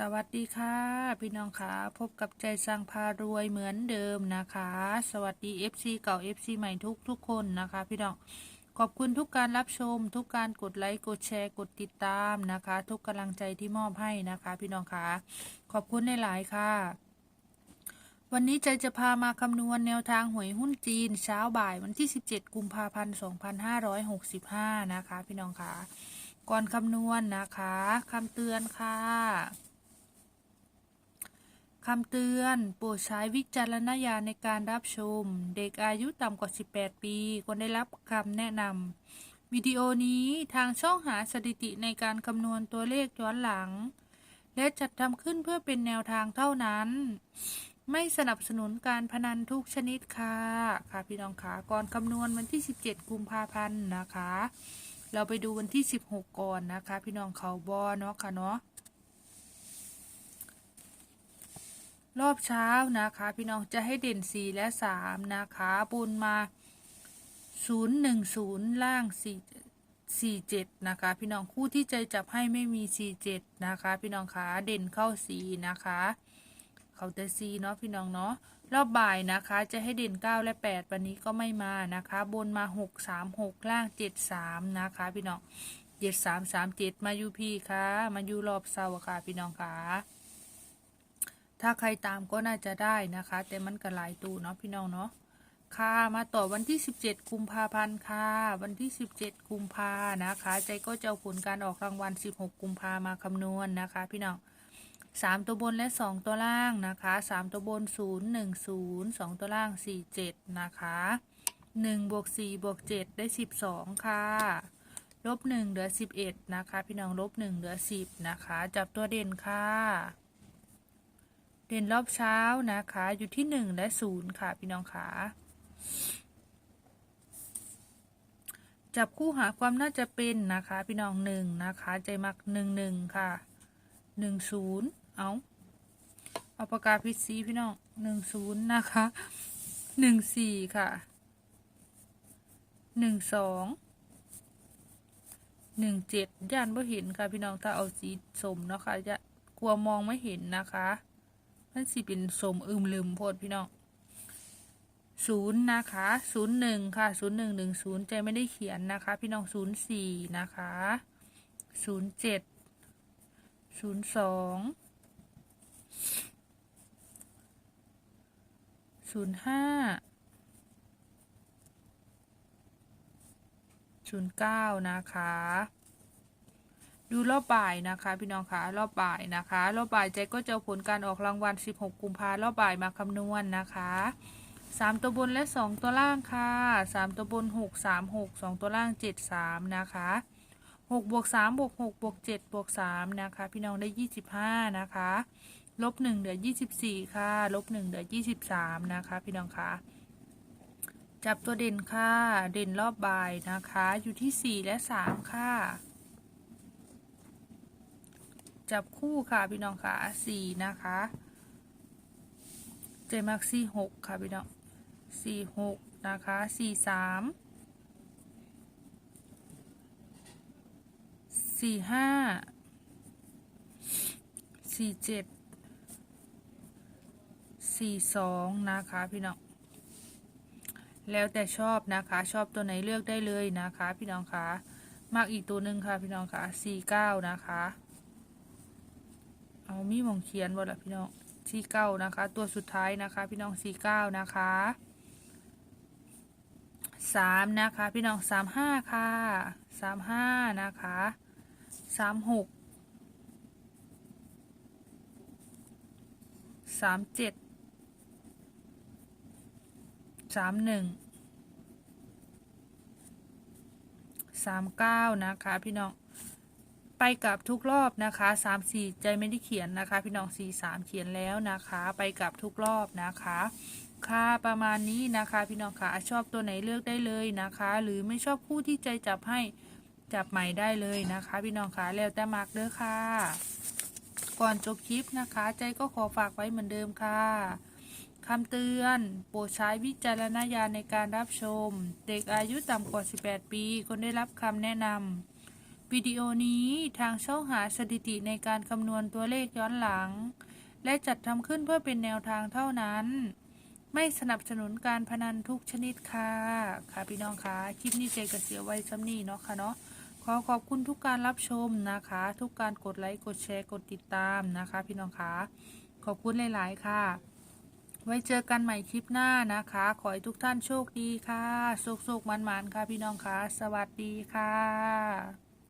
สวัสดีค่ะ พี่น้องค่ะ พบกับใจสร้างพารวยเหมือนเดิมนะคะ สวัสดี FC เก่า FC ใหม่ทุกทุกคนนะคะ พี่น้องขอบคุณทุกการรับชม ทุกการกดไลค์กดแชร์กดติดตามนะคะ ทุกกำลังใจที่มอบให้นะคะ พี่น้องค่ะขอบคุณในหลายค่ะ วันนี้ใจจะพามาคำนวณแนวทางหวยหุ้นจีน เช้าบ่ายวันที่ 17 กุมภาพันธ์2565 นะคะ พี่น้องค่ะก่อนคำนวณนะคะคำเตือนค่ะ คำเตือนโปรดใช้วิจารณญาณในการรับชม เด็กอายุต่ำกว่า 18 ปีควรได้รับคำแนะนำวิดีโอนี้ทางช่องหาสถิติในการคำนวณตัวเลขย้อนหลัง และจัดทำขึ้นเพื่อเป็นแนวทางเท่านั้น ไม่สนับสนุนการพนันทุกชนิดค่ะ ค่ะพี่น้องคะก่อนคำนวณวันที่ 17 กุมภาพันธ์นะคะ เราไปดูวันที่ 16 ก่อนนะคะ พี่น้องเขาบอเนาะค่ะเนาะ รอบเช้านะคะ พี่น้องจะให้เด่น4และ3นะคะบุญมา0 1 0ล่าง4 4 7นะคะ พี่น้องคู่ที่ใจจับให้ไม่มี4 7นะคะ พี่น้องคะเด่นเข้า4นะคะ เขาจะ4เนาะพี่น้องเนาะรอบบ่ายนะคะ จะให้เด่น9และ8วันนี้ก็ไม่มานะคะ บนมา6 3 6ล่าง7 3นะคะ พี่น้อง7 3 3 7มายูพีค่ะ มายูรอบเสาร์ค่ะ พี่น้องค่ะ ถ้าใครตามก็น่าจะได้นะคะ แต่มันก็หลายตูเนาะพี่น้องเนาะค่ะมาต่อวันที่ 17 กุมภาพันธ์ค่ะ วันที่ 17 กุมภานะคะ ใจก็จะผลการออกรางวัล 16 กุมภามาคำนวณนะคะ พี่น้อง3ตัวบนและ2ตัวล่างนะคะ3ตัวบน0 1 0 2ตัวล่าง4 7นะคะ1บวก4บวก7ได้12ค่ะ ลบ1เหลือ11นะคะ พี่น้องลบ1เหลือ10นะคะ จับตัวเด่นค่ะ เด่นรอบเช้านะคะ อยู่ที่หนึ่งและศูนย์ค่ะ พี่น้องขาจับคู่หาความน่าจะเป็นนะคะ พี่น้องหนึ่งนะคะ ใจมักหนึ่งหนึ่งค่ะหนึ่งศูนย์เอาเอาปากกาพิซีพี่น้องหนึ่งศูนย์นะคะหนึ่งสี่ค่ะหนึ่งสองหนึ่งเจ็ดย่านบ่เห็นค่ะพี่น้องถ้าเอาสีสมเนาะค่ะจะกลัวมองไม่เห็นนะคะ มันสิเป็นสมอึมลืมโพดพี่น้องศูนย์นะคะศูนย์หนึ่งค่ะศูนย์หนึ่งหนึ่งศูนย์ใจไม่ได้เขียนนะคะ พี่น้องศูนย์สี่นะคะศูนย์เจ็ดศูนย์สองศูนย์ห้าศูนย์เก้านะคะ ดูรอบบ่ายนะคะ พี่น้องคะรอบบ่ายนะคะ รอบบ่ายใจก็จะผลการออกรางวัล 16 กุมภารอบบ่ายมาคำนวณนะคะ3 ตัวบนและ 2 ตัวล่างค่ะ 3 ตัวบน 6 3 6 2 ตัวล่าง 7 3 นะคะ6บวก3บวก6บวก7บวก3นะคะ พี่น้องได้ 25 นะคะลบ1เหลือ 24 ค่ะลบ1เหลือ 23 นะคะ พี่น้องคะจับตัวเด่นค่ะ เด่นรอบบ่ายนะคะ อยู่ที่ 4 และ 3 ค่ะ จับคู่ค่ะพี่น้องค่ะสี่นะคะ เจมักสี่หกค่ะพี่น้องสี่หกนะคะสี่สามสี่ห้าสี่เจ็ดสี่สองนะคะพี่น้องแล้วแต่ชอบนะคะ ชอบตัวไหนเลือกได้เลยนะคะ พี่น้องคะมากอีกตัวหนึ่งค่ะพี่น้องคะสี่เก้านะคะ เอามีมองเขียนบ่ละพี่น้องสี่เก้านะคะ ตัวสุดท้ายนะคะ พี่น้องสี่เก้านะคะสามนะคะ พี่น้องสามห้าค่ะสามห้านะคะสามหกสามเจ็ดสามหนึ่งสามเก้านะคะ พี่น้อง ไปกับทุกรอบนะคะสามสี่ใจไม่ได้เขียนนะคะ พี่น้องสี่สามเขียนแล้วนะคะ ไปกับทุกรอบนะคะค่าประมาณนี้นะคะพี่น้องค่ะชอบตัวไหนเลือกได้เลยนะคะ หรือไม่ชอบคู่ที่ใจจับให้จับใหม่ได้เลยนะคะ พี่น้องค่ะแล้วแต่มากเด้อค่ะ ก่อนจบคลิปนะคะ ใจก็ขอฝากไว้เหมือนเดิมค่ะคำเตือน โปรดใช้วิจารณญาณในการรับชม เด็กอายุต่ำกว่า 18 ปีควรได้รับคำแนะนำ วิดีโอนี้ทางช่องหาสถิติในการคำนวณตัวเลขย้อนหลัง และจัดทำขึ้นเพื่อเป็นแนวทางเท่านั้น ไม่สนับสนุนการพนันทุกชนิดค่ะค่ะพี่น้องคะคลิปนี้เจกเสียไว้ซ้ำนี่เนาะค่ะเนาะขอขอบคุณทุกการรับชมนะคะ ทุกการกดไลค์กดแชร์กดติดตามนะคะ พี่น้องคะขอบคุณหลาย ๆ ค่ะ ไว้เจอกันใหม่คลิปหน้านะคะ ขอให้ทุกท่านโชคดีค่ะโชคๆมันๆค่ะ พี่น้องคะสวัสดีค่ะ